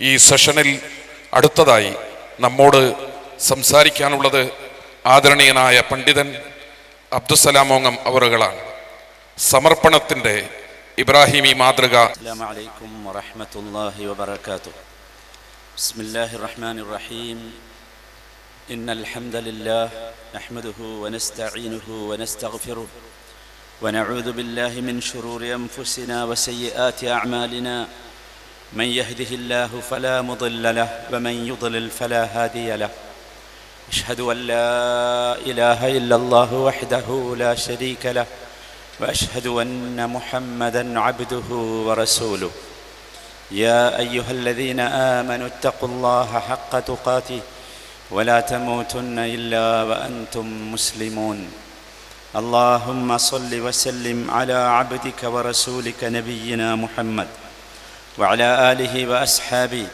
ഈ സെഷനിൽ അടുത്തതായി നമ്മോട് സംസാരിക്കാനുള്ളത് ആദരണീയനായ പണ്ഡിതൻ അബ്ദുസലാമോങ്ങം അവറുകളാണ് സമർപ്പണത്തിൻ്റെ ഇബ്രാഹിമി മാതൃക السلام عليكم ورحمة الله وبركاته بسم الله الرحمن الرحيم إن الحمد لله نحمده ونستعينه ونستغفره ونعوذ بالله من شرور أنفسنا وسيئات أعمالنا من يهده الله فلا مضل له ومن يضلل فلا هادي له. أشهد أن لا إله إلا الله وحده لا شريك له وأشهد أن محمدا عبده ورسوله. يا أيها الذين آمنوا اتقوا الله حق تقاته ولا تموتن إلا وأنتم مسلمون. اللهم صل وسلم على عبدك ورسولك نبينا محمد. وعلى آله وأصحابه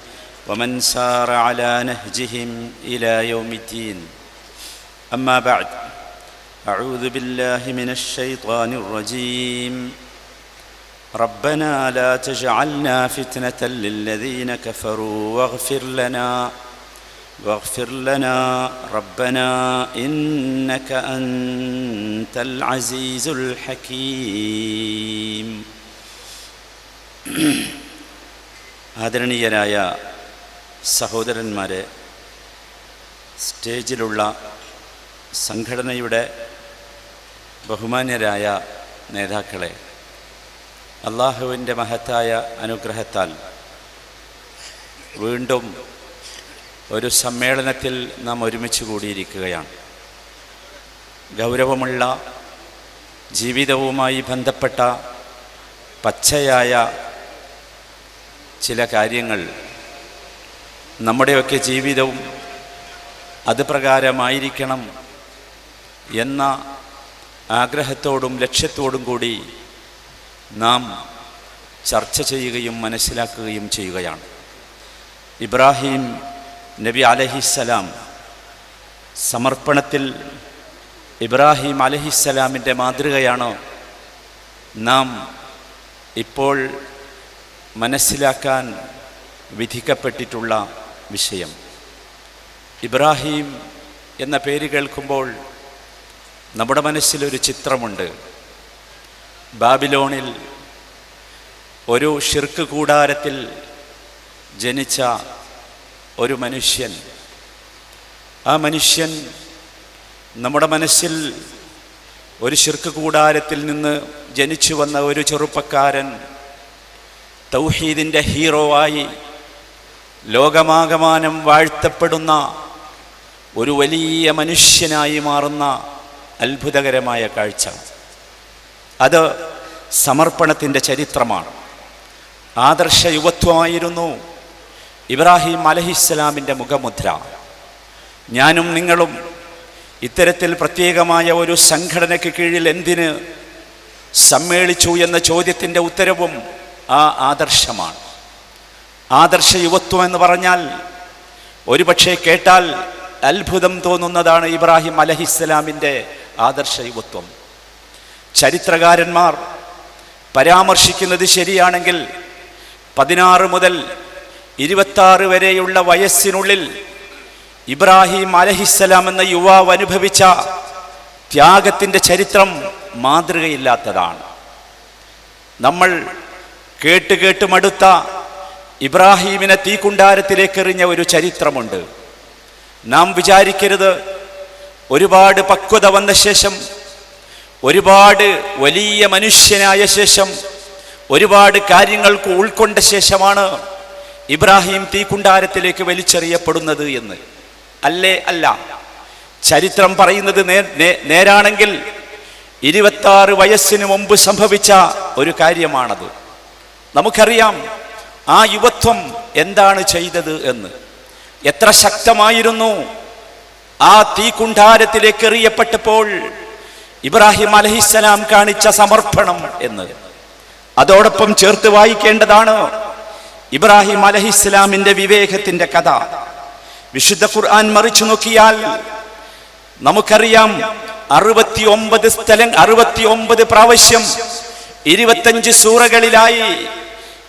ومن سار على نهجهم إلى يوم الدين. أما بعد أعوذ بالله من الشيطان الرجيم. ربنا لا تجعلنا فتنة للذين كفروا واغفر لنا واغفر لنا ربنا إنك أنت العزيز الحكيم. ആദരണീയരായ സഹോദരന്മാരെ സ്റ്റേജിലുള്ള സംഘടനയുടെ ബഹുമാന്യരായ നേതാക്കളെ അള്ളാഹുവിന്റെ മഹത്തായ അനുഗ്രഹത്താൽ വീണ്ടും ഒരു സമ്മേളനത്തിൽ നാം ഒരുമിച്ച് കൂടിയിരിക്കുകയാണ്. ഗൗരവമുള്ള ജീവിതവുമായി ബന്ധപ്പെട്ട പച്ചയായ ചില കാര്യങ്ങൾ നമ്മുടെയൊക്കെ ജീവിതവും അത് പ്രകാരമായിരിക്കണം എന്ന ആഗ്രഹത്തോടും ലക്ഷ്യത്തോടും കൂടി നാം ചർച്ച ചെയ്യുകയും മനസ്സിലാക്കുകയും ചെയ്യുകയാണ്. ഇബ്രാഹിം നബി അലഹിസ്സലാം സമർപ്പണത്തിൽ ഇബ്രാഹിം അലഹിസ്സലാമിന്റെ മാതൃകയാണ് നാം ഇപ്പോൾ മനസ്സിലാക്കാൻ വിധിക്കപ്പെട്ടിട്ടുള്ള വിഷയം. ഇബ്രാഹിം എന്ന പേര് കേൾക്കുമ്പോൾ നമ്മുടെ മനസ്സിലൊരു ചിത്രമുണ്ട്. ബാബിലോണിൽ ഒരു ഷിർക്ക് കൂടാരത്തിൽ ജനിച്ച ഒരു മനുഷ്യൻ. ആ മനുഷ്യൻ നമ്മുടെ മനസ്സിൽ ഒരു ഷിർക്ക് കൂടാരത്തിൽ നിന്ന് ജനിച്ചു വന്ന ഒരു ചെറുപ്പക്കാരൻ തൗഹീദിന്റെ ഹീറോവായി ലോകമാകമാനം വാഴ്ത്തപ്പെടുന്ന ഒരു വലിയ മനുഷ്യനായി മാറുന്ന അത്ഭുതകരമായ കാഴ്ച. അത് സമർപ്പണത്തിന്റെ ചരിത്രമാണ്. ആദർശ യുവത്വമായിരുന്നു ഇബ്രാഹിം അലഹിസ്സലാമിന്റെ മുഖമുദ്ര. ഞാനും നിങ്ങളും ഇത്തരത്തിൽ പ്രത്യേകമായ ഒരു സംഘടനയ്ക്ക് കീഴിൽ എന്തിന് സമ്മേളിച്ചു എന്ന ചോദ്യത്തിന്റെ ഉത്തരവും ആ ആദർശമാണ്. ആദർശ യുവത്വം എന്ന് പറഞ്ഞാൽ ഒരുപക്ഷെ കേട്ടാൽ അത്ഭുതം തോന്നുന്നതാണ് ഇബ്രാഹിം അലഹിസ്സലാമിന്റെ ആദർശ യുവത്വം. ചരിത്രകാരന്മാർ പരാമർശിക്കുന്നത് ശരിയാണെങ്കിൽ പതിനാറ് മുതൽ ഇരുപത്താറ് വരെയുള്ള വയസ്സിനുള്ളിൽ ഇബ്രാഹിം അലഹിസ്സലാം എന്ന യുവാവ് അനുഭവിച്ച ത്യാഗത്തിന്റെ ചരിത്രം മാതൃകയില്ലാത്തതാണ്. നമ്മൾ കേട്ട് കേട്ട് മടുത്ത ഇബ്രാഹീമിനെ തീക്കുണ്ടാരത്തിലേക്ക് എറിഞ്ഞ ഒരു ചരിത്രമുണ്ട്. നാം വിചാരിക്കരുത് ഒരുപാട് പക്വത വന്ന ശേഷം ഒരുപാട് വലിയ മനുഷ്യനായ ശേഷം ഒരുപാട് കാര്യങ്ങൾക്ക് ഉൾക്കൊണ്ട ശേഷമാണ് ഇബ്രാഹിം തീക്കുണ്ടാരത്തിലേക്ക് വലിച്ചെറിയപ്പെടുന്നത് എന്ന്. അല്ലേ? അല്ല. ചരിത്രം പറയുന്നത് നേരാണെങ്കിൽ ഇരുപത്താറ് വയസ്സിന് മുമ്പ് സംഭവിച്ച ഒരു കാര്യമാണത്. നമുക്കറിയാം ആ യുവത്വം എന്താണ് ചെയ്തത് എന്ന്. എത്ര ശക്തമായിരുന്നു. ആ തീക്കുണ്ടാരത്തിലേക്ക് എറിയപ്പെട്ടപ്പോൾ ഇബ്രാഹിം അലഹിസ്സലാം കാണിച്ച സമർപ്പണം എന്ന്. അതോടൊപ്പം ചേർത്ത് വായിക്കേണ്ടതാണ് ഇബ്രാഹിം അലഹിസ്സലാമിന്റെ വിവേകത്തിന്റെ കഥ. വിശുദ്ധ ഖുർആൻ മറിച്ചു നോക്കിയാൽ നമുക്കറിയാം അറുപത്തി ഒമ്പത് സ്ഥലം അറുപത്തി ഒമ്പത് പ്രാവശ്യം ഇരുപത്തഞ്ച് സൂറകളിലായി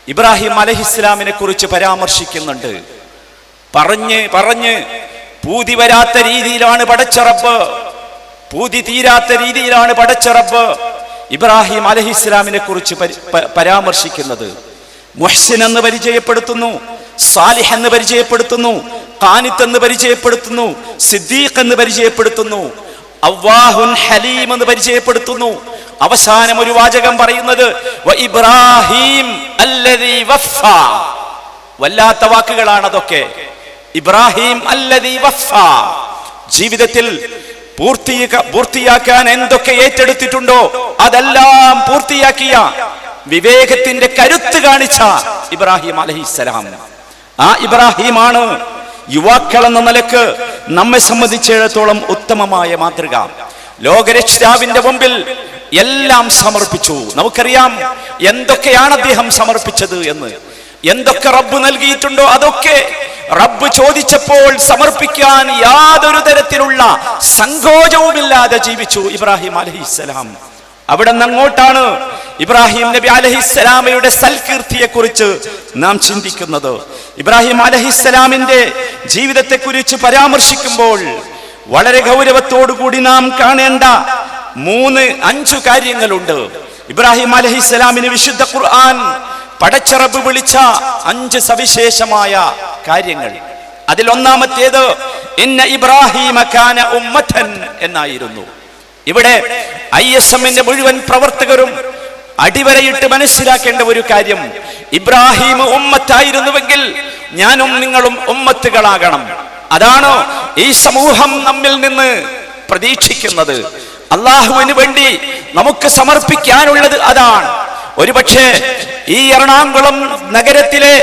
ഇബ്രാഹിം അലഹിസ്ലാമിനെ കുറിച്ച് പരാമർശിക്കുന്നുണ്ട്. പറഞ്ഞ് പറഞ്ഞ് പൂതി വരാത്ത രീതിയിലാണ് പടച്ചറപ്പ് പൂതി തീരാത്ത രീതിയിലാണ് പടച്ചറപ്പ് ഇബ്രാഹിം അലഹിസ്ലാമിനെ കുറിച്ച് പരി- പരാമർശിക്കുന്നത്. മുഹ്സിൻ എന്ന് പരിചയപ്പെടുത്തുന്നു സാലിഹ് എന്ന് പരിചയപ്പെടുത്തുന്നു കാനിത്ത് എന്ന് പരിചയപ്പെടുത്തുന്നു സിദ്ദീഖ് എന്ന് പരിചയപ്പെടുത്തുന്നു അവ്വാഹുൻ ഹലീം എന്ന് പരിചയപ്പെടുത്തുന്നു. അവസാനം ഒരു വാചകം പറയുന്നത് "വ ഇബ്രാഹിം അല്ലദീ വഫ്ഫ." വല്ലാത്ത വാക്കുകളാണ് അതൊക്കെ. ഇബ്രാഹിം അല്ലദീ വഫ ജീവിതത്തിൽ പൂർത്തിയാക്കാൻ എന്തൊക്കെ ഏറ്റെടുത്തിട്ടുണ്ടോ അതെല്ലാം പൂർത്തിയാക്കിയ വിവേകത്തിന്റെ കരുത്ത് കാണിച്ച ഇബ്രാഹിം അലഹിസ്സലാം. ആ ഇബ്രാഹിമാണ് യുവാക്കൾ എന്ന നിലയ്ക്ക് നമ്മെ സംബന്ധിച്ചിടത്തോളം ഉത്തമമായ മാതൃക. ലോകരക്ഷിതാവിന്റെ മുമ്പിൽ എല്ലാം സമർപ്പിച്ചു. നമുക്കറിയാം എന്തൊക്കെയാണ് അദ്ദേഹം സമർപ്പിച്ചത് എന്ന്. എന്തൊക്കെ റബ്ബ് നൽകിയിട്ടുണ്ടോ അതൊക്കെ റബ്ബ് ചോദിച്ചപ്പോൾ സമർപ്പിക്കാൻ യാതൊരു തരത്തിലുള്ള സങ്കോചവുമില്ലാതെ ജീവിച്ചു ഇബ്രാഹിം അലഹിസ്സലാം. അവിടെ നിന്ന് അങ്ങോട്ടാണ് ഇബ്രാഹിം നബി അലഹിസ്സലാമയുടെ സൽകീർത്തിയെ കുറിച്ച് നാം ചിന്തിക്കുന്നത്. ഇബ്രാഹിം അലഹിസ്സലാമിന്റെ ജീവിതത്തെ കുറിച്ച് പരാമർശിക്കുമ്പോൾ വളരെ ഗൗരവത്തോടു കൂടി നാം കാണേണ്ട മൂന്ന് അഞ്ചു കാര്യങ്ങളുണ്ട്. ഇബ്രാഹിം അലഹിസ്സലാമിന് വിശുദ്ധ ഖുർആൻ പടച്ചറബ് വിളിച്ച അഞ്ച് സവിശേഷമായ കാര്യങ്ങൾ. അതിൽ ഒന്നാമത്തേത് ഇന്ന ഇബ്രാഹിമ എന്നായിരുന്നു. ഇവിടെ ഐ എസ് എമ്മിന്റെ മുഴുവൻ പ്രവർത്തകരും അടിവരയിട്ട് മനസ്സിലാക്കേണ്ട ഒരു കാര്യം. ഇബ്രാഹിം ഉമ്മത്തായിരുന്നുവെങ്കിൽ ഞാനും നിങ്ങളും ഉമ്മത്തുകളാകണം. അതാണ് ഈ സമൂഹം നമ്മിൽ നിന്ന് പ്രതീക്ഷിക്കുന്നത്? അള്ളാഹുവിന് വേണ്ടി നമുക്ക് സമർപ്പിക്കാനുള്ളത് അതാണ്. ഒരുപക്ഷെ ഈ എറണാകുളം നഗരത്തിലെ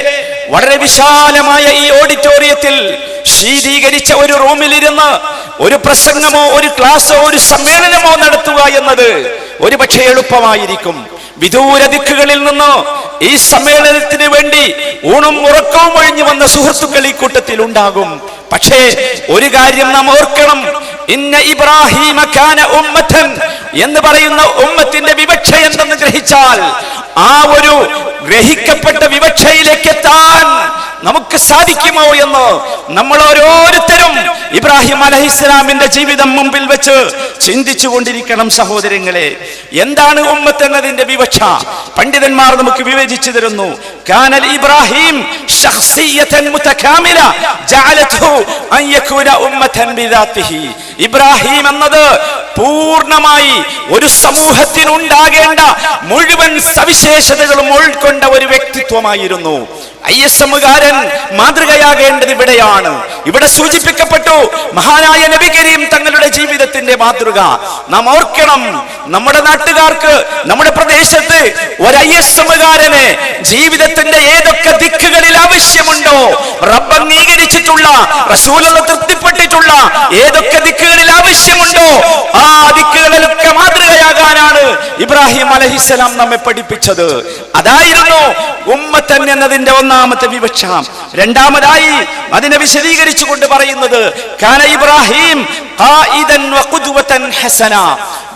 വളരെ വിശാലമായ ഈ ഓഡിറ്റോറിയത്തിൽ ശീതീകരിച്ച ഒരു റൂമിലിരുന്ന് ഒരു പ്രസംഗമോ ഒരു ക്ലാസ്സോ ഒരു സമ്മേളനമോ നടത്തുക എന്നത് ഒരു പക്ഷേ എളുപ്പമായിരിക്കും. വിദൂര ദിക്കുകളിൽ നിന്ന് ഈ സമ്മേളനത്തിന് വേണ്ടി ഊണും ഉറക്കവും ഒഴിഞ്ഞു വന്ന സുഹൃത്തുക്കൾ ഈ കൂട്ടത്തിൽ ഉണ്ടാകും. പക്ഷേ ഒരു കാര്യം നാം ഓർക്കണം. ഇന്ന ഇബ്രാഹിമ എന്ന് പറയുന്ന ഉമ്മത്തിന്റെ വിവക്ഷ എന്തെന്ന് ഗ്രഹിച്ചാൽ ആ ഒരു ഗ്രഹിക്കപ്പെട്ട വിവക്ഷയിലേക്ക് എത്താൻ നമുക്ക് സാധിക്കുമോ എന്ന് നമ്മൾ ഓരോരുത്തരും ഇബ്രാഹിം അലഹിസ്ലാമിന്റെ ജീവിതം മുമ്പിൽ വെച്ച് ചിന്തിച്ചു കൊണ്ടിരിക്കണം സഹോദരങ്ങളെ. എന്താണ് ഉമ്മത്ത് എന്നതിന്റെ വിവക്ഷ? പണ്ഡിതന്മാർ നമുക്ക് വിവേചിച്ചു തരുന്നു. കാനൽ ഇബ്രാഹിം شخصية متكاملة. جعلته أن يكون ഉമ്മതൻ بذاته. ഇബ്രാഹിം എന്നത് പൂർണമായി ഒരു സമൂഹത്തിനുണ്ടാകേണ്ട മുഴുവൻ സവിശേഷതകളും ഉൾക്കൊണ്ട ഒരു വ്യക്തിത്വമായിരുന്നു. ഐ എസ് എമ്മുകാരൻ മാതൃകയാകേണ്ടത് ഇവിടെയാണ്. ഇവിടെ സൂചിപ്പിക്കപ്പെട്ടു മഹാനായ നബി കരീം തങ്ങളുടെ ജീവിതത്തിന്റെ മാതൃക. നാം ഓർക്കണം നമ്മുടെ നാട്ടുകാർക്ക് നമ്മുടെ പ്രദേശത്ത് ഒരു ഐ എസ് എമ്മുകാരന് ജീവിതത്തിന്റെ ഏതൊക്കെ ദിക്കുകളിൽ ആവശ്യമുണ്ടോ റബ്ബ് അംഗീകരിച്ചിട്ടുള്ള റസൂലുള്ള തൃപ്തിപ്പെട്ടിട്ടുള്ള ഏതൊക്കെ ദിക്കുകളിൽ ആവശ്യമുണ്ടോ ആ ദിക്കുകളിലൊക്കെ മാതൃകയാകാനാണ് ഇബ്രാഹിം അലഹിസ്സലാം നമ്മെ പഠിപ്പിച്ചത്. അതായിരുന്നു ഉമ്മത്തൻ എന്നതിന്റെ ഒന്നാമത്തെ വിവക്ഷ രണ്ടാമതായി അതിനെ വിശദീകരിച്ചുകൊണ്ട് പറയുന്നത് കാന ഇബ്രാഹിം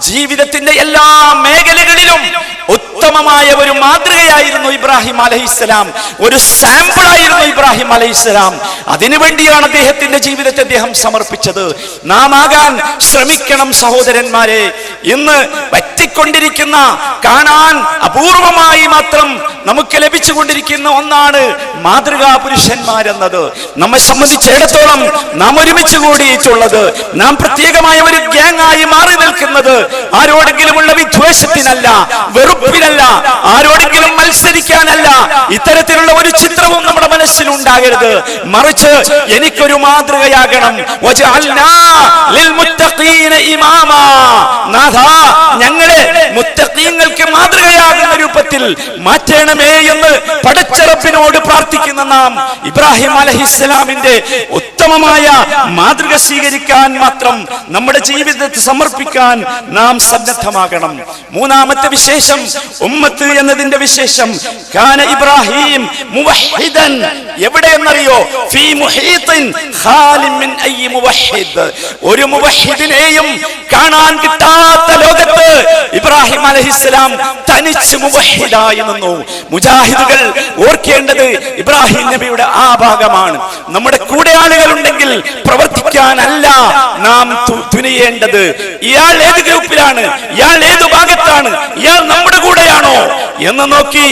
ജീവിതത്തിന്റെ എല്ലാ മേഖലകളിലും ഉത്തമമായ ഒരു മാതൃകയായിരുന്നു ഇബ്രാഹിം അലഹിസ്സലാം. ഒരു സാമ്പിൾ ആയിരുന്നു ഇബ്രാഹിം അലഹിസ്സലാം. അതിനുവേണ്ടിയാണ് അദ്ദേഹത്തിന്റെ ജീവിതത്തെ അദ്ദേഹം സമർപ്പിച്ചത്. നാം ആകാൻ ശ്രമിക്കണം സഹോദരന്മാരെ. ഇന്ന് പറ്റിക്കൊണ്ടിരിക്കുന്ന കാണാൻ അപൂർവമായി മാത്രം നമുക്ക് ലഭിച്ചുകൊണ്ടിരിക്കുന്ന ഒന്നാണ് മാതൃകാ പുരുഷന്മാരെന്നത്. നമ്മെ സംബന്ധിച്ചിടത്തോളം നാം ഒരുമിച്ച് കൂടിയിട്ടുള്ളത്. നാം പ്രത്യേകമായ ഒരു ഗ്യാങ് ആയി മാറി നിൽക്കുന്നത് ആരോടെങ്കിലുമുള്ള വിദ്വേഷത്തിനല്ല വെറുപ്പിനല്ല ആരോടെങ്കിലും മത്സരിക്കാനല്ല ഇത്തരത്തിലുള്ള ഒരു ചിത്രവും ഉണ്ടാകരുത് മറിച്ച് എനിക്കൊരു മാതൃകയാകണം. ഞങ്ങളെ മുത്തഖീങ്ങൾക്ക് മാതൃകയാകുന്ന രൂപത്തിൽ മാറ്റണമേ എന്ന് പടച്ചറപ്പിനോട് പ്രാർത്ഥിക്കുന്ന നാം ഇബ്രാഹിം അലഹിസ്സലാമിന്റെ ഉത്തമമായ മാതൃക സ്വീകരിക്കാൻ മാത്രം നമ്മുടെ ജീവിതത്തെ സമർപ്പിക്കാൻ നാം സന്നദ്ധമാകണം. മൂന്നാമത്തെ വിശേഷം ഉമ്മത്ത് എന്നതിന്റെ വിശേഷം കാന ഇബ്രാഹിം മുവഹിദൻ എവിടെ എന്നറിയോ? ഫീ മുഹീത്തിൻ ഖാലിൻ മിൻ അയ്യി ഒരു മുവഹിദിനെയും കാണാൻ കിട്ടാത്ത ലോകത്ത് ഇബ്രാഹിം അലഹിസ്സലാം തനിച്ച് മുവഹിദായി നിന്നു. മുജാഹിദുകൾ ഓർക്കേണ്ടത് ഇബ്രാഹിം നബിയുടെ ആ ഭാഗമാണ്. നമ്മുടെ കൂടെ ആളുകൾ ഉണ്ടെങ്കിൽ പ്രവർത്തിക്കാനല്ല നാം തുനിയേണ്ടത്. ഇയാൾ ഏത് ഗ്രൂപ്പിലാണ്? ഇയാൾ ഏത് ഭാഗത്താണ്? ഇയാൾ നമ്മുടെ കൂടെയാണോ? എന്ന് നോക്കി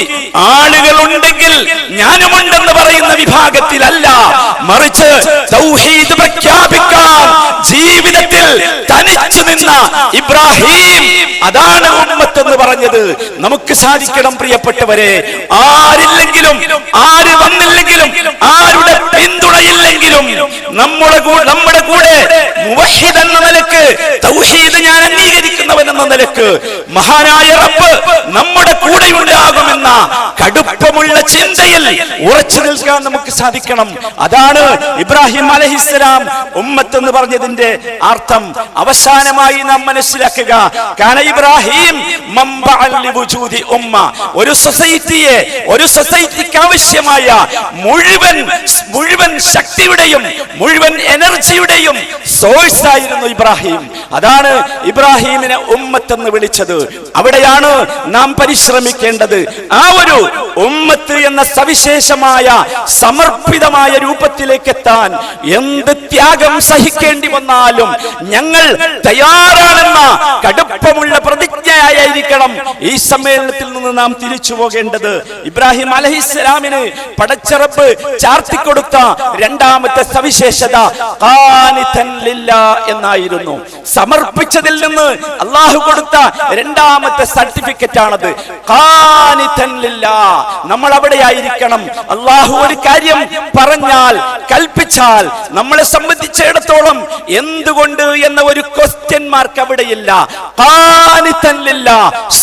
ആളുകൾ ഉണ്ടെങ്കിൽ ഞാനുമുണ്ടെന്ന് പറയുന്ന വിഭാഗത്തിലല്ല. മറിച്ച് തൗഹീദ് പ്രഖ്യാപിക്കാൻ ജീവിതത്തിൽ തനിച്ചു നിന്ന ഇബ്രാഹിം അതാണ് ഉമ്മത്ത് എന്ന് പറഞ്ഞത്. നമുക്ക് സാധിക്കണം പ്രിയപ്പെട്ടവരെ. ആരില്ലെങ്കിലും ആര് വന്നില്ലെങ്കിലും ആരുടെ പിന്തുണയില്ലെങ്കിലും നമ്മുടെ നമ്മുടെ കൂടെ മുവഹിദ് എന്ന നിലയ്ക്ക് തൗഹീദ് ഞാൻ അംഗീകരിക്കുന്നവൻ എന്ന നിലയ്ക്ക് മഹാനായ റബ്ബ് നമ്മുടെ കൂടെ ഉണ്ടാകുമെന്ന കടുപ്പമുള്ള ചിന്തയിൽ ഉറച്ചു നിൽക്കാൻ നമുക്ക് സാധിക്കണം. അതാണ് ഇബ്രാഹിം അലഹിസ്സലാം ഉമ്മത്ത് എന്ന് പറഞ്ഞതിന്റെ അർത്ഥം. അവസാനമായി നാം മനസ്സിലാക്കുക കാരണം ഇബ്രാഹിം ഉമ്മ. ഒരു സൊസൈറ്റിയെ ഒരു സൊസൈറ്റിക്ക് ആവശ്യമായ മുഴുവൻ മുഴുവൻ ശക്തിയുടെയും മുഴുവൻ എനർജിയുടെയും സോഴ്സ് ആയിരുന്നു ഇബ്രാഹിം. അതാണ് ഇബ്രാഹിമിനെ ഉമ്മത്ത് എന്ന് വിളിച്ചത്. അവിടെയാണ് നാം പരിശ്രമിക്കേണ്ടത്. ആ ഒരു ഉമ്മത്ത് എന്ന സവിശേഷമായ സമർപ്പിതമായ രൂപത്തിലേക്ക് എത്താൻ എന്ത് ത്യാഗം സഹിക്കേണ്ടി വന്നാലും ഞങ്ങൾ തയ്യാറാണെന്ന കടുപ്പമുള്ള പ്രതിജ്ഞയായിരിക്കണം ഈ സമ്മേളനത്തിൽ നിന്ന് നാം തിരിച്ചു പോകേണ്ടത്. ഇബ്രാഹിം അലഹിസ്സലാമിന് പടച്ചറപ്പ് ചാർത്തിക്കൊടുത്ത രണ്ടാമത്തെ സവിശേഷത ഖാനിതൻ ലില്ലാ എന്നായിരുന്നു. സമർപ്പിച്ചതിൽ നിന്ന് അള്ളാഹു കൊടുത്ത രണ്ടാമത്തെ സർട്ടിഫിക്കറ്റ് ആണത്. നമ്മൾ അവിടെ ആയിരിക്കണം. അള്ളാഹു ഒരു കാര്യം പറഞ്ഞാൽ കൽപ്പിച്ചാൽ നമ്മളെ സംബന്ധിച്ചിടത്തോളം എന്തുകൊണ്ട് എന്ന ഒരു ക്വസ്റ്റ്യൻ മാർക്ക് അവിടെയില്ല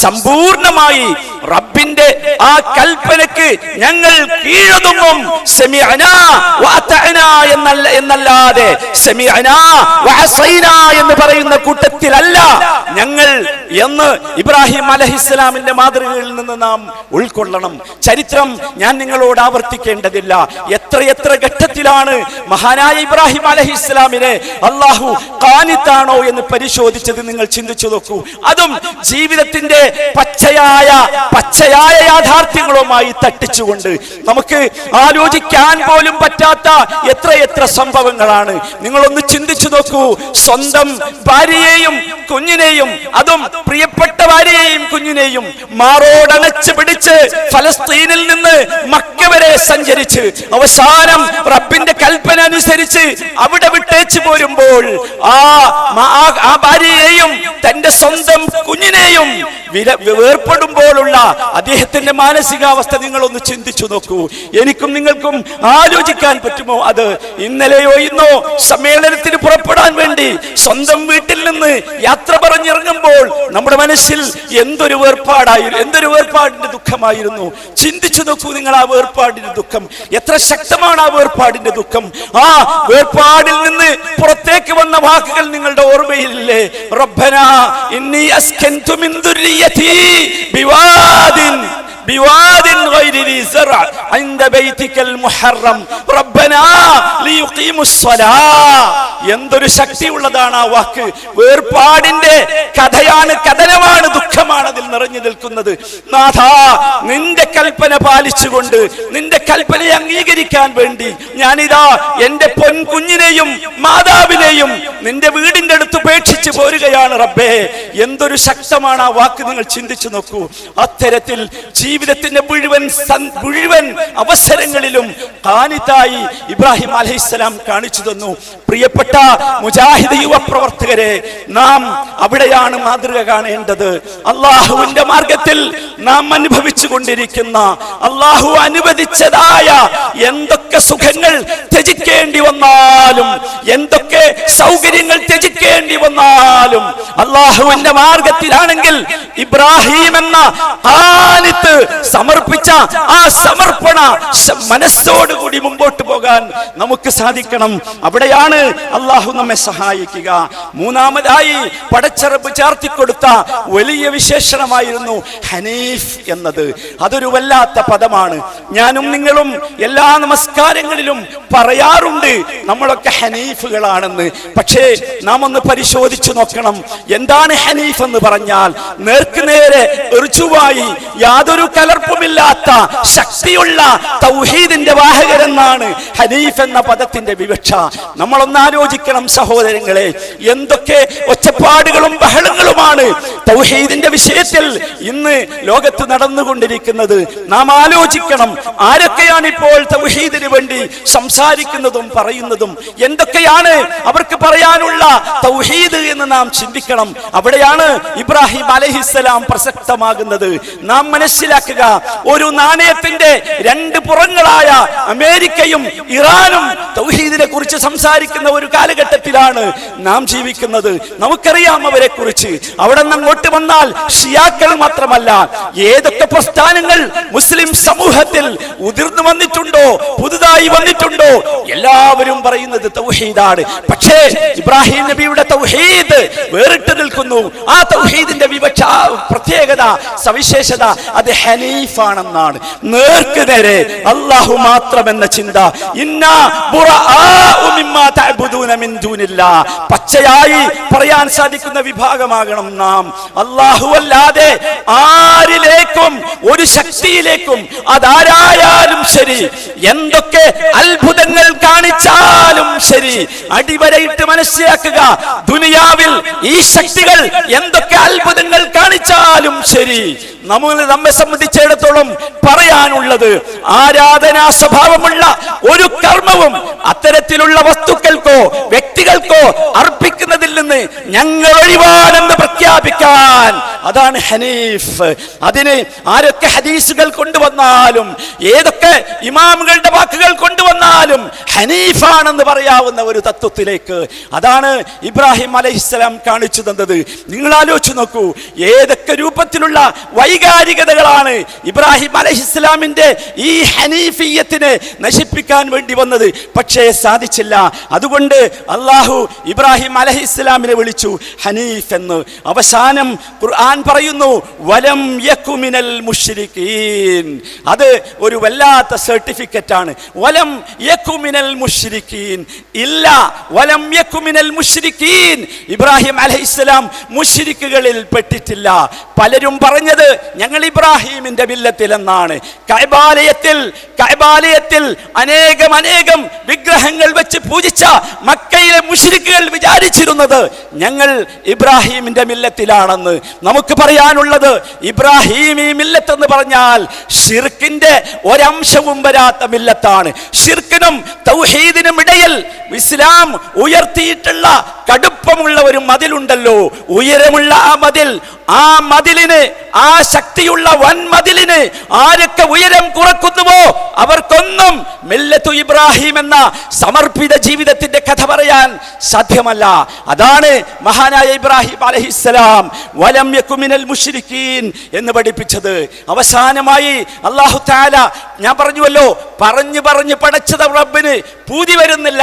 സമ്പൂർണമായി റബ്ബിന്റെ ആ കൽപ്പനക്ക് ഞങ്ങൾ കീഴൊതുങ്ങും എന്നല്ലാതെ എന്ന് പറയുന്ന കൂട്ടത്തിലല്ല. ഞങ്ങൾ എന്ന് ഇബ്രാഹിം അലഹിസ്സലാമിന്റെ മാതൃകയിൽ നിന്ന് നാം ഉൾക്കൊള്ളണം. ചരിത്രം ഞാൻ നിങ്ങളോട് ആവർത്തിക്കേണ്ടതില്ല. എത്രയെത്ര ഘട്ടത്തിലാണ് മഹാനായ ഇബ്രാഹിം അലഹിസ്സലാമിനെ അള്ളാഹു കാനിത്താണോ എന്ന് പരിശോധിച്ചത് നിങ്ങൾ ചിന്തിച്ചു നോക്കൂ. അതും ജീവിതത്തിന്റെ പച്ചയായ പച്ചയായ യാഥാർത്ഥ്യങ്ങളുമായി തട്ടിച്ചുകൊണ്ട്. നമുക്ക് ആലോചിക്കാൻ പോലും പറ്റാത്ത എത്ര എത്ര സംഭവങ്ങളാണ്. നിങ്ങളൊന്ന് ചിന്തിച്ചു നോക്കൂ. സ്വന്തം ഭാര്യയെയും കുഞ്ഞിനെയും അതും പ്രിയപ്പെട്ട ഭാര്യയെയും കുഞ്ഞിനെയും മാറോടണച്ച് പിടിച്ച് ഫലസ്തീനിൽ നിന്ന് മക്ക വരെ സഞ്ചരിച്ച് അവസാനം റബ്ബിന്റെ കൽപ്പന അനുസരിച്ച് അവിടെ വിട്ടേച്ചു പോരുമ്പോൾ ആ ആ- ഭാര്യയെയും തന്റെ സ്വന്തം കുഞ്ഞിനെയും വേർപ്പെടുമ്പോഴുള്ള അദ്ദേഹത്തിന്റെ മാനസികാവസ്ഥ നിങ്ങൾ ഒന്ന് ചിന്തിച്ചു നോക്കൂ. എനിക്കും നിങ്ങൾക്കും ആലോചിക്കാൻ പറ്റുമോ? അത് ഇന്നലെയോ ഇന്നോ സമ്മേളനത്തിന് പുറപ്പെടാൻ വേണ്ടി സ്വന്തം വീട്ടിൽ നിന്ന് യാത്ര പറഞ്ഞിറങ്ങുമ്പോൾ നമ്മുടെ മനസ്സിൽ എന്തൊരു വേർപാടായിരുന്നു എന്തൊരു വേർപാടിന്റെ ദുഃഖമായിരുന്നു. ചിന്തിച്ചു നോക്കൂ നിങ്ങൾ ആ വേർപാടിന്റെ ദുഃഖം. എത്ര ശക്തമാണ് ആ വേർപാടിന്റെ ദുഃഖം. ആ വേർപാടിൽ നിന്ന് പുറത്തേക്ക് വന്ന വാക്കുകൾ നിങ്ങളുടെ ഓർമ്മയിലില്ലേ? റബ്ബന ഇന്നി മിൻ ദുരിയതി ബിവാദിൻ. بواد غير ذي زرع عند بيتك المحرم ربنا ليقيموا الصلاة എന്തൊരു ശക്തിയുള്ളതാണ് ആ വാക്ക് വേർപാടിന്റെ കഥയാണ് കഥനമാണ് ദുഃഖമാണ് അതിൽ നിറഞ്ഞു നിൽക്കുന്നത് നാഥ നിന്റെ കൽപ്പന പാലിച്ചുകൊണ്ട് നിന്റെ കൽപ്പനയെ അംഗീകരിക്കാൻ വേണ്ടി ഞാനിതാ എന്റെ പൊൻകുഞ്ഞിനെയും മാതാവിനെയും നിന്റെ വീടിന്റെ അടുത്ത് ഉപേക്ഷിച്ച് പോരുകയാണ് റബ്ബേ. എന്തൊരു ശക്തമാണ് ആ വാക്ക് നിങ്ങൾ ചിന്തിച്ചു നോക്കൂ. അത്തരത്തിൽ ജീവിതത്തിന്റെ മുഴുവൻ മുഴുവൻ അവസരങ്ങളിലും കാനിത്തായി ഇബ്രാഹിം അലഹിസ്സലാം കാണിച്ചു തന്നു. പ്രിയപ്പെട്ട മുജാഹിദ് യുവപ്രവർത്തകരെ നാം അവിടെയാണ് മാതൃക കാണേണ്ടത്. അള്ളാഹുവിന്റെ മാർഗത്തിൽ നാം അനുഭവിച്ചു കൊണ്ടിരിക്കുന്ന അള്ളാഹു അനുവദിച്ചതായ എന്തൊക്കെ സുഖങ്ങൾ ത്യജിക്കേണ്ടി വന്നാലും എന്തൊക്കെ സൗകര്യങ്ങൾ ത്യജിക്കേണ്ടി വന്നാലും അള്ളാഹുവിന്റെ മാർഗത്തിലാണെങ്കിൽ ഇബ്രാഹിം എന്ന ആനിത്ത് സമർപ്പിച്ച ആ സമർപ്പണ മനസ്സോടുകൂടി മുമ്പോട്ട് പോകാൻ നമുക്ക് സാധിക്കണം. അവിടെയാണ് അള്ളാഹു നമ്മെ സഹായിക്കുക. മൂന്നാമതായി പടച്ചറപ്പ് ചേർത്തിക്കൊടുത്ത വലിയ വിശേഷണമായിരുന്നു ഹനീഫ് എന്നത്. അതൊരു വല്ലാത്ത പദമാണ്. ഞാനും നിങ്ങളും എല്ലാ നമസ്കാരങ്ങളിലും പറയാറുണ്ട് നമ്മളൊക്കെ ഹനീഫുകളാണെന്ന്. പക്ഷേ നാം ഒന്ന് പരിശോധിച്ചു നോക്കണം. എന്താണ് ഹനീഫ് എന്ന് പറഞ്ഞാൽ നേർക്കുനേരെ ഋജുവായി യാതൊരു കലർപ്പുമില്ലാത്ത ശക്തിയുള്ള തൗഹീദിന്റെ വാഹകരെന്നാണ് ഹനീഫ് എന്ന പദത്തിന്റെ വിവക്ഷ. നമ്മളൊന്ന് ആലോചിക്കണം സഹോദരങ്ങളെ എന്തൊക്കെ ഒച്ചപ്പാടുകളും ബഹളങ്ങളുമാണ് തൗഹീദിന്റെ വിഷയത്തിൽ ഇന്ന് ലോകത്ത് നടന്നുകൊണ്ടിരിക്കുന്നത്. നാം ആലോചിക്കണം ആരൊക്കെയാണ് ഇപ്പോൾ തൗഹീദിന് വേണ്ടി സംസാരിക്കുന്നതും പറയുന്നതും. എന്തൊക്കെയാണ് അവർക്ക് പറയാനുള്ള തൗഹീദ് എന്ന് നാം ചിന്തിക്കണം. അവിടെയാണ് ഇബ്രാഹിം അലഹിസ്സലാം പ്രസക്തമാകുന്നത്. നാം മനസ്സിലാക്കുക ഒരു നാണയത്തിന്റെ രണ്ട് പുറങ്ങളായ അമേരിക്കയും ഇറാനും തൗഹീദിനെ കുറിച്ച് സംസാരിക്കുന്ന ഒരു കാലഘട്ടത്തിലാണ് നാം ജീവിക്കുന്നത്. നമുക്കറിയാം അവരെ കുറിച്ച് അവിടെ നിന്ന് അങ്ങോട്ട് വന്നാൽ ഷിയാക്കൾ മാത്രമല്ല ഏതൊക്കെ പ്രസ്ഥാനങ്ങൾ മുസ്ലിം സമൂഹത്തിൽ ഉതിർന്നു വന്നിട്ടുണ്ടോ? പുതുതായി വന്നിട്ടുണ്ടോ? എല്ലാവരും പറയുന്നത് തൗഹീദാണ്. പക്ഷേ ഇബ്രാഹിം നബിയുടെ തൗഹീദ് വേറിട്ട് നിൽക്കുന്നു. ആ തൗഹീദിന്റെ വിവക്ഷ പ്രത്യേകത സവിശേഷത അത് ഹനീഫാണെന്നാണ്. നേർക്ക് നേരെ അള്ളാഹു മാത്രമെന്ന ചിന്ത. പച്ചയായി പറയാൻ സാധിക്കുന്ന വിഭാഗമാകണം നാം. അല്ലാഹു അല്ലാതെ ആരിലേക്കും ഒരു ശക്തിയിലേക്കും അതാരായാലും ശരി. എന്തൊക്കെ അത്ഭുതങ്ങൾ കാണിച്ചാലും ശരി. അടിവരയിട്ട് മനസ്സിലാക്കുക. ദുനിയാവിൽ ഈ ശക്തികൾ എന്തൊക്കെ അത്ഭുതങ്ങൾ കാണിച്ചാലും ശരി. നമ്മൾ നമ്മെ സംബന്ധിച്ചിടത്തോളം പറയാനുള്ളത് ആരാധനാ സ്വഭാവമുള്ള ഒരു കർമ്മവും അത്തരത്തിലുള്ള വസ്തുക്കൾക്കോ വ്യക്തികൾക്കോ അർപ്പിക്കുന്നതിൽ നിന്ന് ഞങ്ങൾ ഒഴിവാണെന്ന് പ്രഖ്യാപിക്കാൻ അതാണ് ഹനീഫ്. അതിന് ആരൊക്കെ ഹദീസുകൾ കൊണ്ടുവന്നാലും ഏതൊക്കെ ഇമാമുകളുടെ വാക്കുകൾ കൊണ്ടുവന്നാലും ഹനീഫാണെന്ന് പറയാവുന്ന ഒരു തത്വത്തിലേക്ക് അതാണ് ഇബ്രാഹിം അലഹിസ്സലാം കാണിച്ചു തന്നത്. നിങ്ങൾ ആലോചിച്ച് നോക്കൂ ഏതൊക്കെ രൂപത്തിലുള്ള വൈകാരികതകളാണ് ഇബ്രാഹിം അലൈഹിസ്സലാമിന്റെ ഈ ഹനീഫിയത്തിനെ നശിപ്പിക്കാൻ വേണ്ടി വന്നത്. പക്ഷേ സാധിച്ചില്ല. അതുകൊണ്ട് അള്ളാഹു ഇബ്രാഹിം അലഹിസ്സലാമിനെ വിളിച്ചു ഹനീഫ് എന്ന്. അവസാനം ഖുർആൻ പറയുന്നു വലം യക്കുമിനൽ മുഷ്രിക്കീൻ അത് ഒരു വല്ലാത്ത സർട്ടിഫിക്കറ്റ് ആണ് വലം യക്കുമിനൽ മുഷ്രിക്കീൻ ഇല്ല വലം യക്കുമിനൽ മുഷ്രിക്കീൻ ഇബ്രാഹിം അലൈഹിസ്സലാം മുഷ്രിക്കുകളിൽ പെട്ടിട്ടില്ല. പലരും പറഞ്ഞത് ഞങ്ങൾ ഇബ്രാഹിമിന്റെ മില്ലത്തിൽ എന്നാണ് കൈബാലയത്തിൽ കൈബാലയത്തിൽ അനേകം അനേകം വിഗ്രഹങ്ങൾ വെച്ച് പൂജിച്ച മക്കയിലെ മുഷ്രിക്കുകൾ വിചാരിച്ചിരുന്നത് ഞങ്ങൾ ഇബ്രാഹിമിന്റെ മില്ലത്തിലാണെന്ന്. നമുക്ക് പറയാനുള്ളത് ഇബ്രാഹിം ഈ മില്ലത്ത് എന്ന് പറഞ്ഞാൽ ഷിർക്കിന്റെ ഒരംശവും വരാത്ത മില്ലത്താണ്. ഷിർക്കിനും തൗഹീദിനും ഇടയിൽ ഇസ്ലാം ഉയർത്തിയിട്ടുള്ള കടുപ്പമുള്ള ഒരു മതിലുണ്ടല്ലോ. ഉയരമുള്ള ആ മതിൽ ആ മതിലിന് ആ ശക്തിയുള്ള വൻ മതിലിന് ആരൊക്കെ ഉയരം കുറക്കുന്നുവോ അവർക്കൊന്നും മില്ലത്തു ഇബ്രാഹിം എന്ന സമർപ്പിത ജീവിതത്തിന്റെ കഥ പറയാൻ സാധ്യമല്ല. അതാണ് മഹാനായ ഇബ്രാഹിം അലഹിസ്സലാം. വലം യക്കുമിനൽ മുഷിരിക്കീൻ എന്ന് പഠിപ്പിച്ചത്. അവസാനമായി അള്ളാഹു താല ഞാൻ പറഞ്ഞുവല്ലോ പറഞ്ഞു പറഞ്ഞു പടച്ചത് റബ്ബിന് പൂതി വരുന്നില്ല.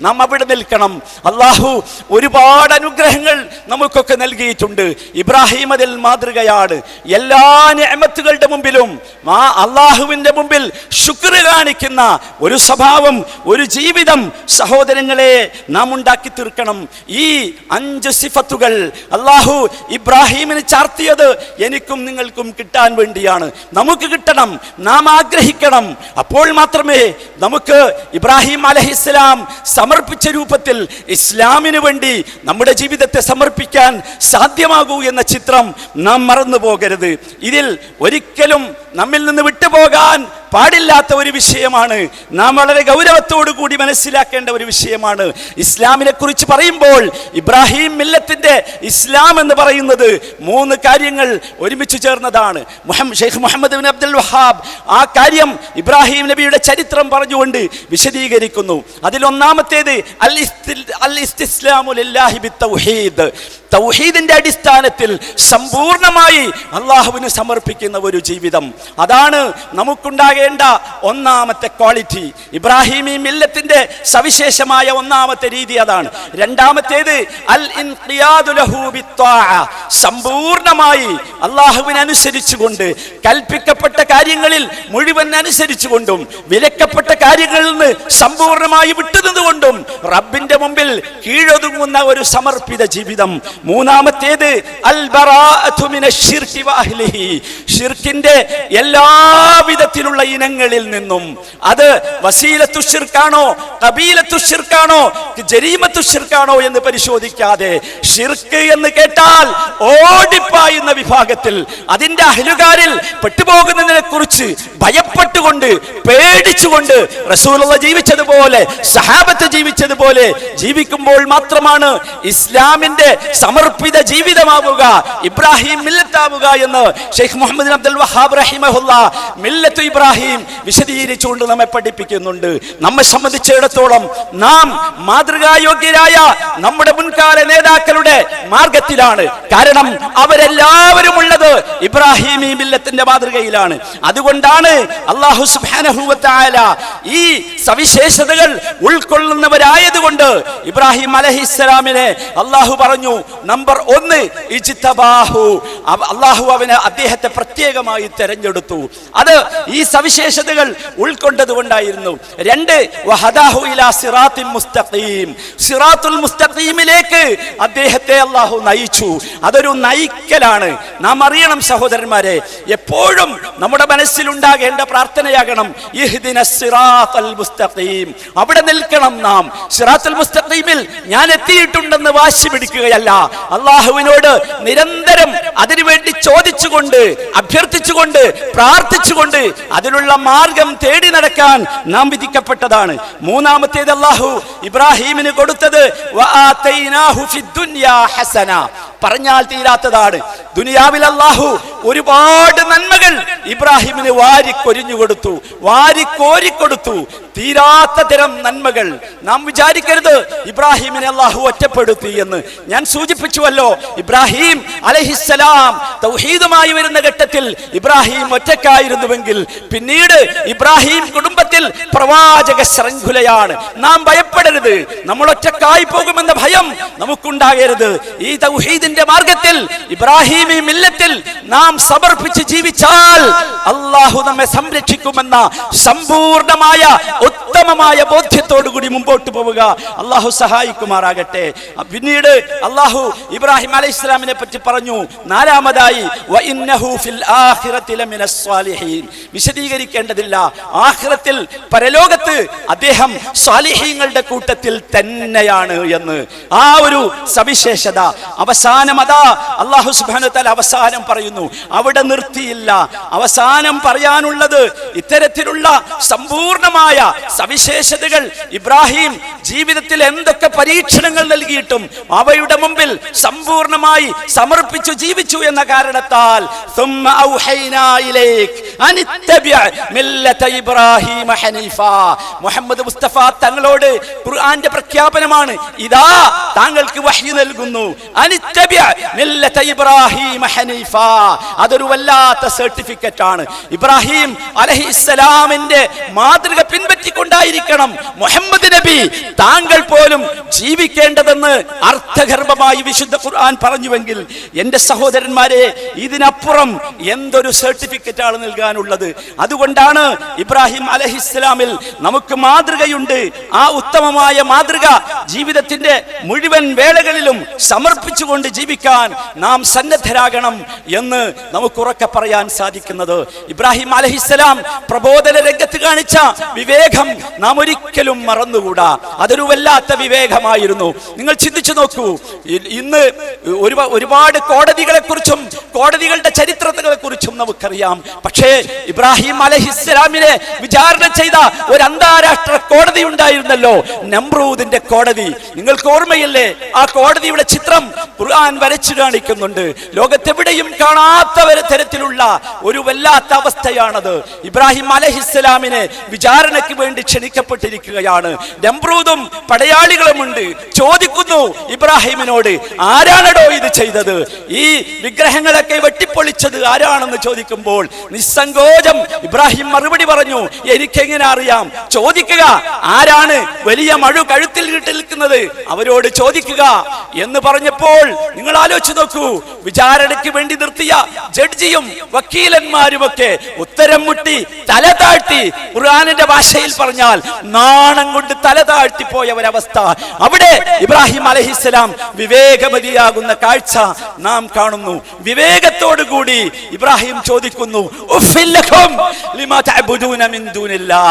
നാം അവിടെ നിൽക്കണം. അള്ളാഹു ഒരുപാട് അനുഗ്രഹങ്ങൾ നമുക്കൊക്കെ നൽകിയിട്ടുണ്ട്. ഇബ്രാഹിം അതിൽ മാതൃകയാണ്. എല്ലാ നിയമത്തുകളുടെ മുമ്പിലും ആ അള്ളാഹുവിന്റെ മുമ്പിൽ ശുക്ർ കാണിക്കുന്ന ഒരു സ്വഭാവം ഒരു ജീവിതം സഹോദരങ്ങളെ നാം ഉണ്ടാക്കി തീർക്കണം. ഈ അഞ്ച് സിഫത്തുകൾ അള്ളാഹു ഇബ്രാഹീമിന് ചാർത്തിയത് എനിക്കും നിങ്ങൾക്കും കിട്ടാൻ വേണ്ടിയാണ്. നമുക്ക് കിട്ടണം നാം ആഗ്രഹിക്കണം. അപ്പോൾ മാത്രമേ നമുക്ക് ഇബ്രാഹിം അലഹിസ്ലാം സമർപ്പിച്ച രൂപത്തിൽ ഇസ്ലാമിന് വേണ്ടി നമ്മുടെ ജീവിതത്തെ സമർപ്പിക്കാൻ സാധ്യമാകൂ എന്ന ചിത്രം നാം മറന്നു പോകരുത് ഇതിൽ ഒരിക്കലും നമ്മിൽ നിന്ന് വിട്ടുപോകാൻ പാടില്ലാത്ത ഒരു വിഷയമാണ്. നാം വളരെ ഗൗരവത്തോടു കൂടി മനസ്സിലാക്കേണ്ട ഒരു വിഷയമാണ്. ഇസ്ലാമിനെ കുറിച്ച് പറയുമ്പോൾ ഇബ്രാഹിം മില്ലത്തിന്റെ ഇസ്ലാം എന്ന് പറയുന്നത് മൂന്ന് കാര്യങ്ങൾ ഒരുമിച്ച് ചേർന്നതാണ്. Muhammad Sheikh Muhammad bin Abdul Wahab ആ കാര്യം ഇബ്രാഹിം നബിയുടെ ചരിത്രം പറഞ്ഞുകൊണ്ട് വിശദീകരിക്കുന്നു. അതിലൊന്നാമത്തേത് അൽ അൽ ഇസ്തിസ്ലാമു ലില്ലാഹി ബിത്തൗഹീദ് തൗഹീദിന്റെ അടിസ്ഥാനത്തിൽ സമ്പൂർണമായി അള്ളാഹുവിന് സമർപ്പിക്കുന്ന ഒരു ജീവിതം. അതാണ് നമുക്കുണ്ടാകേണ്ട ഒന്നാമത്തെ ക്വാളിറ്റി. ഇബ്രാഹിമി മില്ലത്തിന്റെ സവിശേഷമായ ഒന്നാമത്തെ രീതി അതാണ്. രണ്ടാമത്തേത് അൽ. സമ്പൂർണമായി അള്ളാഹുവിനെ അനുസരിച്ചുകൊണ്ട് കൽപ്പിക്കപ്പെട്ട കാര്യങ്ങളിൽ മുഴുവൻ അനുസരിച്ചുകൊണ്ടും വിലക്കപ്പെട്ട കാര്യങ്ങളിൽ നിന്ന് സമ്പൂർണമായി വിട്ടുനിന്നുകൊണ്ടും റബ്ബിന്റെ മുമ്പിൽ കീഴൊതുങ്ങുന്ന ഒരു സമർപ്പിത ജീവിതം. മൂന്നാമത്തേത് അൽ എല്ലാവിധത്തിലുള്ള ഇനങ്ങളിൽ നിന്നും. അത് വസീലത്തു തുഷിർക്കാണോ കബീല തുഷിർക്കാണോ ജരീമത്തു തുഷിർക്കാണോ എന്ന് പരിശോധിക്കാതെ ഷിർക്ക് എന്ന് കേട്ടാൽ ഓടിപ്പായുന്ന വിഭാഗത്തിൽ അതിന്റെ അഹലുകാരിൽ പെട്ടുപോകുന്നതിനെ കുറിച്ച് ഭയപ്പെട്ടുകൊണ്ട് പേടിച്ചുകൊണ്ട് റസൂലുള്ള ജീവിച്ചതുപോലെ സഹാബത്ത് ജീവിച്ചതുപോലെ ജീവിക്കുമ്പോൾ മാത്രമാണ് ഇസ്ലാമിന്റെ സമർപ്പിത ജീവിതമാവുക ഇബ്രാഹിം മില്ലത്താവുക എന്ന് ഷെയ്ഖ് മുഹമ്മദ് അബ്ദുൽ വഹാബ് ഇബ്രാഹിം വിശദീകരിച്ചുകൊണ്ട് നമ്മെ പഠിപ്പിക്കുന്നുണ്ട്. നമ്മെ സംബന്ധിച്ചിടത്തോളം നാം മാതൃകായോഗ്യരായ നമ്മുടെ മുൻകാല നേതാക്കളുടെ മാർഗത്തിലാണ്. കാരണം അവരെല്ലാവരും ഉള്ളത് ഇബ്രാഹിമി മില്ലത്തിന്റെ മാതൃകയിലാണ്. അതുകൊണ്ടാണ് അള്ളാഹു സുബ്ഹാനഹു വ ഈ സവിശേഷതകൾ ഉൾക്കൊള്ളുന്നവരായതുകൊണ്ട് ഇബ്രാഹിം അലഹിസ്സലാമിനെ അള്ളാഹു പറഞ്ഞു നമ്പർ ഒന്ന് അള്ളാഹു അവന് അദ്ദേഹത്തെ പ്രത്യേകമായി തെരഞ്ഞെടുത്തു. അത് ഈ സവിശേഷതകൾ ഉൾക്കൊണ്ടത് കൊണ്ടായിരുന്നു. രണ്ട് സിറാത്തുൽ മുസ്തഖീമിലേക്ക് അദ്ദേഹത്തെ അള്ളാഹു നയിച്ചു. അതൊരു നയിക്കലാണ്. നാം അറിയണം സഹോദരന്മാരെ എപ്പോഴും നമ്മുടെ മനസ്സിലുണ്ടാകേണ്ട പ്രാർത്ഥനയാകണം അവിടെ നിൽക്കണം നാം. സിറാത്തുൽ മുസ്തഖീമിൽ ഞാൻ എത്തിയിട്ടുണ്ടെന്ന് വാശി പിടിക്കുകയല്ല. അള്ളാഹുവിനോട് നിരന്തരം അതിനുവേണ്ടി ചോദിച്ചുകൊണ്ട് അഭ്യർത്ഥിച്ചുകൊണ്ട് പ്രാർത്ഥിച്ചുകൊണ്ട് അതിനുള്ള മാർഗം തേടി നടക്കാൻ നാം വിധിക്കപ്പെട്ടതാണ്. മൂന്നാമത്തേത് അള്ളാഹു ഇബ്രാഹീമിന് കൊടുത്തത് ഹസന. പറഞ്ഞാൽ തീരാത്തതാണ്. ദുനിയാവിൽ അള്ളാഹു ഒരുപാട് നന്മകൾ ഇബ്രാഹിമിന് വാരിക്കൊരിഞ്ഞു കൊടുത്തു വാരിക്കോരിക്കൊടുത്തു. തീരാത്ത തരം നന്മകൾ. നാം വിചാരിക്കരുത് ഇബ്രാഹിമിനെ അള്ളാഹു ഒറ്റപ്പെടുത്തി എന്ന്. ഞാൻ സൂചിപ്പിച്ചുവല്ലോ ഇബ്രാഹിം അലഹിസലാം തൗഹീദുമായി വരുന്ന ഘട്ടത്തിൽ ഇബ്രാഹിം ഒറ്റക്കായിരുന്നുവെങ്കിൽ പിന്നീട് ഇബ്രാഹിം കുടുംബത്തിൽ പ്രവാചക ശൃംഖലയാണ്. നാം ഭയപ്പെടരുത്. നമ്മൾ ഒറ്റക്കായി പോകുമെന്ന ഭയം നമുക്കുണ്ടാകരുത്. ഈ തൗഹീദിന്റെ മാർഗത്തിൽ ഇബ്രാഹിമി മില്ലത്തിൽ നാം സമർപ്പിച്ച് ജീവിച്ചാൽ അള്ളാഹു നമ്മെ സംരക്ഷിക്കുമെന്ന സമ്പൂർണമായ ഉത്തമമായ ബോധ്യത്തോടു കൂടി മുമ്പോട്ട് പോവുക. അള്ളാഹു സഹായിക്കുമാറാകട്ടെ. പിന്നീട് അള്ളാഹു ഇബ്രാഹിം അലൈഹി ഇസ്ലാമിനെ പറ്റി പറഞ്ഞു. നാലാമതായി. വിശദീകരിക്കേണ്ടതില്ല. ആഹ്റത്തിൽ പരലോകത്ത് അദ്ദേഹം സ്വാലിഹീങ്ങളുടെ കൂട്ടത്തിൽ തന്നെയാണ് എന്ന്. ആ ഒരു സവിശേഷത. അവസാനം അതാ അള്ളാഹു സുബാന അവസാനം പറയുന്നു. അവിടെ നിർത്തിയില്ല. അവസാനം പറയാനുള്ളത് ഇത്തരത്തിലുള്ള സമ്പൂർണമായ സവിശേഷതകൾ. ഇബ്രാഹിം ജീവിതത്തിൽ എന്തൊക്കെ പരീക്ഷണങ്ങൾ നൽകിയിട്ടും അവയുടെ മുമ്പിൽ സമ്പൂർണമായി സമർപ്പിച്ചു ജീവിച്ചു എന്ന കാരണത്താൽ മുഹമ്മദ് മുസ്തഫ തങ്ങളോട് ഖുർആന്റെ പ്രഖ്യാപനമാണ് ഇതാ താങ്കൾക്ക് വഹ്യു നൽകുന്നു. ഇബ്രാഹിം ഹനീഫ. അതൊരു വല്ലാത്ത സർട്ടിഫിക്കറ്റ് ആണ് ഇബ്രാഹിം അലഹിസ്സലാമിന്റെ മാതൃക പിൻപറ്റിക്കൊണ്ട് പിൻപറ്റിക്കൊണ്ടായിരിക്കണം മുഹമ്മദ് നബി താങ്കൾ പോലും ജീവിക്കേണ്ടതെന്ന് അർത്ഥഗർഭമായി വിശുദ്ധ ഖുർആൻ പറഞ്ഞുവെങ്കിൽ എന്റെ സഹോദരന്മാരെ ഇതിനപ്പുറം എന്തൊരു സർട്ടിഫിക്കറ്റ് ആണ് നൽകാനുള്ളത്? അതുകൊണ്ടാണ് ഇബ്രാഹിം അലഹിസ്ലാമിൽ നമുക്ക് മാതൃകയുണ്ട്. ആ ഉത്തമമായ മാതൃക ജീവിതത്തിന്റെ മുഴുവൻ വേളകളിലും സമർപ്പിച്ചുകൊണ്ട് ജീവിക്കാൻ നാം സന്നദ്ധരാകണം എന്ന് നമുക്ക് ഉറക്കെ പറയാൻ സാധിക്കുന്നത്. ഇബ്രാഹിം അലഹിസ്സലാം പ്രബോധന രംഗത്ത് കാണിച്ച വിവേകം നാം ഒരിക്കലും മറന്നുകൂടാ. അതൊരു വല്ലാത്ത വിവേകമായിരുന്നു. നിങ്ങൾ ചിന്തിച്ചു നോക്കൂ ഇന്ന് ഒരു ഒരുപാട് കോടതികളെ കുറിച്ചും കോടതികളുടെ ചരിത്രങ്ങളെ കുറിച്ചും നമുക്കറിയാം. പക്ഷേ ഇബ്രാഹിം അലഹിസ്ലാമിനെ വിചാരണ ചെയ്ത ഒരു അന്താരാഷ്ട്ര കോടതി ഉണ്ടായിരുന്നല്ലോ നമ്രൂദിന്റെ കോടതി. നിങ്ങൾക്ക് ഓർമ്മയില്ലേ ആ കോടതിയുടെ ചിത്രം ഖുർആൻ വരച്ചു കാണിക്കുന്നുണ്ട്. ലോകത്തെവിടെയും കാണാത്ത തരത്തിലുള്ള ഒരു വല്ലാത്ത അവസ്ഥയാണത്. ഇബ്രാഹിം അലഹിസ്സലാമിനെ വിചാരണയ്ക്ക് വേണ്ടി ക്ഷണിക്കപ്പെട്ടിരിക്കുകയാണ്. നമ്രൂദും പടയാളികളുമുണ്ട്. ചോദിക്കുന്നു ഇബ്രാഹിമിനോട് ആരാണടോ ഇത് ചെയ്തത്? ഈ വിഗ്രഹങ്ങളൊക്കെ വെട്ടിപ്പൊളിച്ചത് ആരാണെന്ന് ചോദിക്കുമ്പോൾ നിസ്സങ്കോചം ഇബ്രാഹിം മറുപടി പറഞ്ഞു എനിക്കെങ്ങനെ അറിയാം? ചോദിക്കുക ആരാണ് വലിയ മഴ കഴുത്തിൽ നിൽക്കുന്നത്? അവരോട് ചോദിക്കുക. എന്ന് പറഞ്ഞപ്പോൾ നിങ്ങൾ ആലോചിച്ച് നോക്കൂ വിചാരണയ്ക്ക് വേണ്ടി നിർത്തിയ ജഡ്ജിയും വക്കീലന്മാരും ഒക്കെ ഉത്തരം മുട്ടി തല താഴ്ത്തി ഖുർആനിന്റെ ഭാഷയിൽ പറഞ്ഞാൽ നാണം കൊണ്ട് തല താഴ്ത്തി പോയ ഒരവസ്ഥ. അവിടെ ഇബ്രാഹിം അലഹിസ്സലാം വിവേകമതിയാകുന്ന കാഴ്ച നാം കാണുന്നു. വിവേകത്തോടു കൂടി ഇബ്രാഹിം ചോദിക്കുന്നു എത്ര ലിമാ തഅബുദൂന മിൻ ദൂനില്ലാ."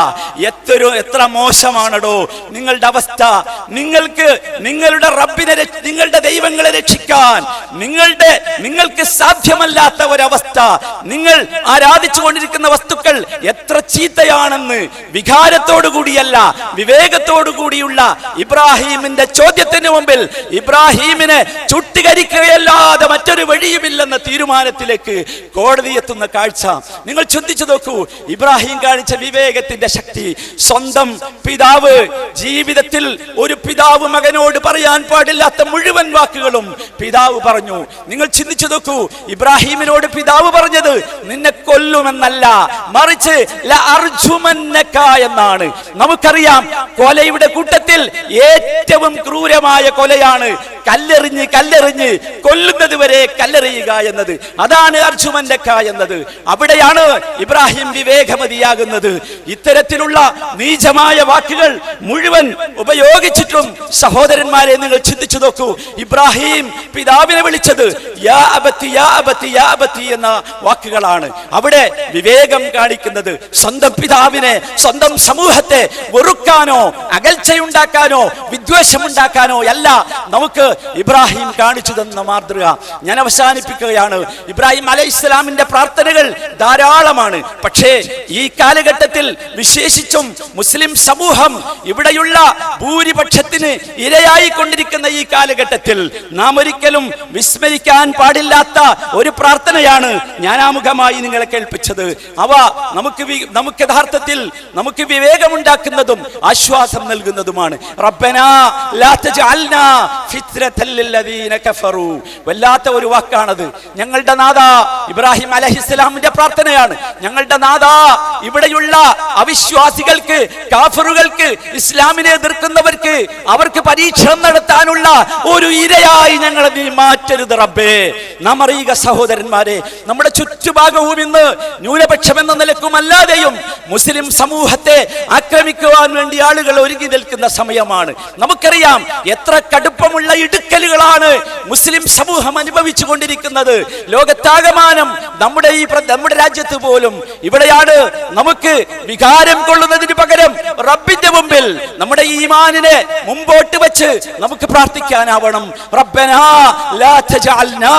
എത്രയോ എത്ര മോശമാണടോ നിങ്ങളുടെ അവസ്ഥ. നിങ്ങൾക്ക് നിങ്ങളുടെ റബ്ബിനെ നിങ്ങളുടെ ദൈവങ്ങളെ രക്ഷിക്കാൻ നിങ്ങളുടെ നിങ്ങൾക്ക് സാധ്യമല്ലാത്ത ഒരവസ്ഥ. നിങ്ങൾ ആരാധിച്ചു കൊണ്ടിരിക്കുന്ന വസ്തുക്കൾ എത്ര ചീത്തയാണെന്ന് വികാരത്തോടു കൂടിയല്ല വിവേകത്തോടു കൂടിയുള്ള ഇബ്രാഹീമിന്റെ ചോദ്യത്തിന് മുമ്പിൽ ഇബ്രാഹീമിനെ ചുട്ടുകരിക്കുകയല്ലാതെ മറ്റൊരു വഴിയുമില്ലെന്ന തീരുമാനത്തിലേക്ക് കോടതി എത്തുന്ന കാഴ്ച. നിങ്ങൾ ചിന്തിച്ചു നോക്കൂ ഇബ്രാഹിം കാണിച്ച വിവേകത്തിന്റെ ശക്തി സ്വന്തം പിതാവ് ജീവിതത്തിൽ ഒരു പിതാവ് മകനോട് പറയാൻ പാടില്ലാത്ത മുഴുവൻ വാക്കുകളും പിതാവ് പറഞ്ഞു. നിങ്ങൾ ചിന്തിച്ചു നോക്കൂ ഇബ്രാഹിമിനോട് പിതാവ് പറഞ്ഞത് നിന്നെ കൊല്ലുമെന്നല്ല മറിച്ച് "ല അർജുമന്നക" എന്നാണ് നമുക്കറിയാം കൊലയുടെ കൂട്ടത്തിൽ ഏറ്റവും ക്രൂരമായ കൊലയാണ് കല്ലെറിഞ്ഞ് കല്ലെറിഞ്ഞ് കൊല്ലുന്നത് വരെ കല്ലെറിയുക എന്നത്. അതാണ് അർജുമന്നക്ക എന്നത്. അവിടെയാണ് ഇബ്രാഹിം വിവേകമതിയാകുന്നത്. ഇത്തരത്തിലുള്ള നീചമായ വാക്കുകൾ മുഴുവൻ ഉപയോഗിച്ചിട്ടും സഹോദരന്മാരെ നിങ്ങൾ ചിന്തിച്ചു നോക്കൂ. ഇബ്രാഹിം പിതാവിനെ വിളിച്ചത് യാ അബത്തി യാ അബത്തി യാ അബത്തി എന്ന വാക്കുകളാണ്. അവിടെ വിവേകം കാണിക്കുന്നത് സ്വന്തം പിതാവിനെ സ്വന്തം സമൂഹത്തെ വെറുക്കാനോ അകൽച്ചയുണ്ടാക്കാനോ വിദ്വേഷമുണ്ടാക്കാനോ അല്ല നമുക്ക് ഇബ്രാഹിം കാണിച്ചു തന്ന മാതൃക. ഞാൻ അവസാനിപ്പിക്കുകയാണ്. ഇബ്രാഹിം അലൈഹി ഇസ്ലാമിന്റെ പ്രാർത്ഥനകൾ ധാരാളമാണ്. പക്ഷേ ഈ കാലഘട്ടത്തിൽ വിശേഷിച്ചും മുസ്ലിം സമൂഹം ഇവിടെയുള്ള ഭൂരിപക്ഷത്തിന് ഇരയായി കൊണ്ടിരിക്കുന്ന ഈ കാലഘട്ടത്തിൽ നാം ഒരിക്കലും വിസ്മരിക്കാൻ പാടില്ലാത്ത ഒരു പ്രാർത്ഥനയാണ് ഞാനാമുഖമായി നിങ്ങളെ കേൾപ്പിച്ചത്. അവ നമുക്ക് നമുക്ക് യഥാർത്ഥത്തിൽ നമുക്ക് വിവേകമുണ്ടാക്കുന്നതും ആശ്വാസം നൽകുന്നതുമാണ്. റബ്ബനാ വല്ലാത്ത ഒരു വാക്കാണത്. ഞങ്ങളുടെ നാഥ ഇബ്രാഹിം അലഹിസ്ലാമിന്റെ പ്രാർത്ഥനയാണ്. ഞങ്ങളുടെ നാഥ ഇവിടെയുള്ള അവിശ്വാസികൾക്ക് കാഫറുകൾക്ക് ഇസ്ലാമിനെ എതിർക്കുന്നവർക്ക് അവർക്ക് പരീക്ഷണം നടത്താനുള്ള ഒരു ഇരയായി ഞങ്ങളെ നീ മാറ്റരുത് റബ്ബേ. നാം സഹോദരന്മാരെ നമ്മുടെ ചുറ്റുഭാഗവും ഇന്ന് ന്യൂനപക്ഷം എന്ന അല്ലാതെയും മുസ്ലിം സമൂഹത്തെ ആക്രമിക്കുവാൻ വേണ്ടി ആളുകൾ ഒരുങ്ങി നിൽക്കുന്ന സമയമാണ്. നമുക്കറിയാം എത്ര കടുപ്പമുള്ള ഇടുക്കലുകളാണ് മുസ്ലിം സമൂഹം അനുഭവിച്ചു കൊണ്ടിരിക്കുന്നത് ലോകത്താകമാനം നമ്മുടെ ഈ നമ്മുടെ രാജ്യത്ത് പോലും ഇവിടെയാണ് നമുക്ക് വികാരം കൊള്ളുന്നതിന് പകരം റബ്ബിന്റെ മുമ്പിൽ നമ്മുടെ ഈമാനിനെ മുമ്പോട്ട് വെച്ച് നമുക്ക് പ്രാർത്ഥിക്കാനാവണം. ലാ തജഅൽനാ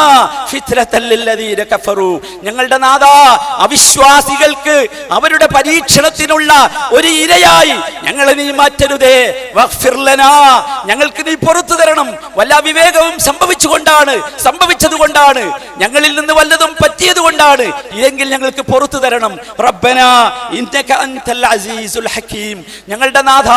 ലില്ലദീന കഫറു. ഞങ്ങളുടെ നാഥ അവിശ്വാസികൾക്ക് അവരുടെ പരീക്ഷണത്തിനുള്ള ഒരു ഇരയായി. ഞങ്ങളെ നീ മാറ്റരുതേ. ഞങ്ങൾക്ക് നീ പുറത്തു തരണം. വല്ല വിവേകവും സംഭവിച്ചുകൊണ്ടാണ് സംഭവിച്ചതുകൊണ്ടാണ്. ഞങ്ങളിൽ നിന്ന് വല്ലതും പറ്റിയത് കൊണ്ടാണ് ഇല്ലെങ്കിൽ ഞങ്ങൾക്ക് പുറത്തു തരണം. റബ്ബനാ അൻതൽ അസീസുൽ ഹക്കീം. ഞങ്ങളുടെ നാഥ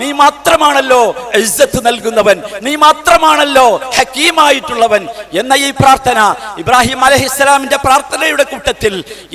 നീ മാത്രമാണല്ലോ ഇസ്സത്ത് നൽകുന്നവൻ. നീ മാത്രമാണല്ലോ ഹക്കീമായിട്ടുള്ളവൻ. എന്ന ഈ പ്രാർത്ഥന ഇബ്രാഹിം അലഹിസ്സലാമിന്റെ പ്രാർത്ഥനയുടെ കൂട്ടത്തിൽ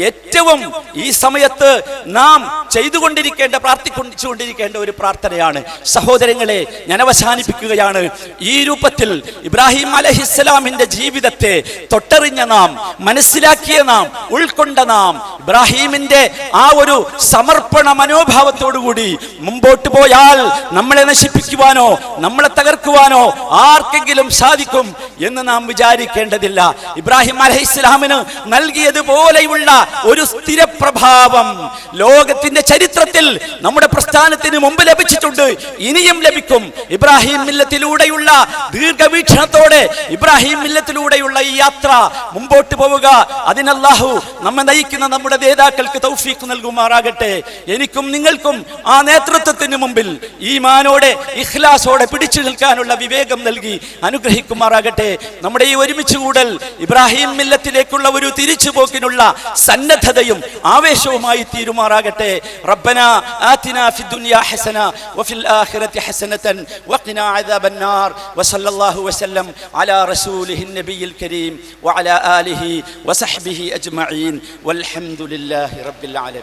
ഏറ്റവും ഈ സമയത്ത് നാം ചെയ്തുകൊണ്ടിരിക്കേണ്ട പ്രാർത്ഥിക്കൊണ്ടിരിക്കേണ്ട ഒരു പ്രാർത്ഥനയാണ്. സഹോദരങ്ങളെ ഞാൻ അവസാനിപ്പിക്കുകയാണ്. ഈ രൂപത്തിൽ ഇബ്രാഹിം അലഹിസ്സലാമിന്റെ ജീവിതത്തെ തൊട്ടറിഞ്ഞ നാം മനസ്സിലാക്കിയ നാം ഉൾക്കൊണ്ട നാം ഇബ്രാഹിമിന്റെ ആ ഒരു സമർപ്പണ മനോഭാവത്തോടുകൂടി മുമ്പോട്ട് പോയാൽ നമ്മളെ നശിപ്പിക്കുവാനോ നമ്മളെ തകർക്കുവാനോ ആർക്കെങ്കിലും സാധിക്കും എന്ന് നാം വിചാരിക്കേണ്ടതില്ല. ഇബ്രാഹിം അലഹിസ്ലാമിന് നൽകിയതുപോലെയുള്ള ഒരു സ്ഥിരപ്രഭാവം ലോകത്തിന്റെ ചരിത്രത്തിൽ നമ്മുടെ പ്രസ്ഥാനത്തിന് മുമ്പ് ലഭിച്ചിട്ടുണ്ട് ഇനിയും ലഭിക്കും. ഇബ്രാഹിം മില്ലത്തിലൂടെയുള്ള ദീർഘവീക്ഷണത്തോടെ ഇബ്രാഹിം മില്ലത്തിലൂടെയുള്ള ഈ യാത്ര മുമ്പോട്ട് പോവുക. അതിനല്ലാഹു നമ്മെ നയിക്കുന്ന നമ്മുടെ നേതാക്കൾക്ക് തൗഫീഖ് നൽകുമാറാകട്ടെ. എനിക്കും നിങ്ങൾക്കും ആ നേതൃത്വത്തിന് മുമ്പിൽ ഈമാനോടെ ഇഖ്ലാസോടെ പിടിച്ചു നിൽക്കാനുള്ള വിവേകം നൽകി അനുഗ്രഹിക്കുമാറാകട്ടെ. നമ്മുടെ ഈ ഒരുമിച്ച് കൂടൽ ഇബ്രാഹിം മില്ലത്തിലേക്കുള്ള ഒരു തിരിച്ചുപോക്കിനുള്ള സന്നദ്ധതയും ആവേശവുമായി തീരുമാറാകട്ടെ. റബ്ബന آتنا في الدنيا حسنة وفي الآخرة حسنة وقنا عذاب النار وصلى الله وسلم على رسوله النبي الكريم وعلى آله وصحبه أجمعين والحمد لله رب العالمين